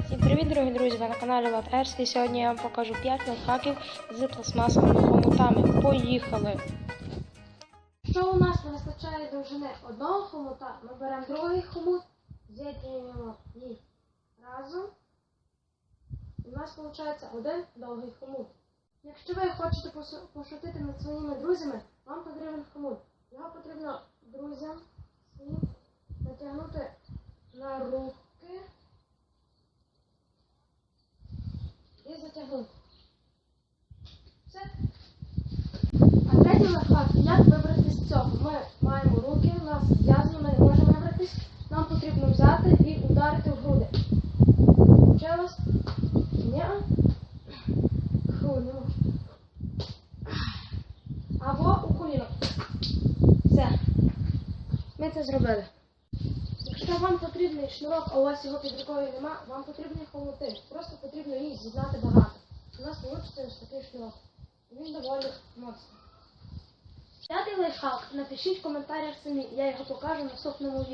Всім привіт, дорогі друзі! Ви на каналі Латерський. Сьогодні я вам покажу 5 лайфхаків з пластмасовими хомутами. Поїхали! Якщо у нас не вистачає довжини одного хомута, ми беремо другий хомут, з'єднуємо їх разом. І у нас виходить один довгий хомут. Якщо ви хочете пошутити над своїми друзями, вам потрібен хомут. Його потрібно друзям натягнути на руки затягнути. Все. А третій лайфхак, як вибратися з цього? Ми маємо руки, у нас зв'язані, ми не можемо вибратись. Нам потрібно взяти і ударити в груди. Получилось? Ні. Ху, не можу. Або у коліно. Все. Ми це зробили. Якщо вам потрібний шнурок, а у вас його під рукою нема, вам потрібний хомути. Просто потрібно їх з'єднати багато. У нас вийде ось такий шнурок. Він доволі моцний. П'ятий лайфхак. Напишіть в коментарях самі, я його покажу в наступному відео.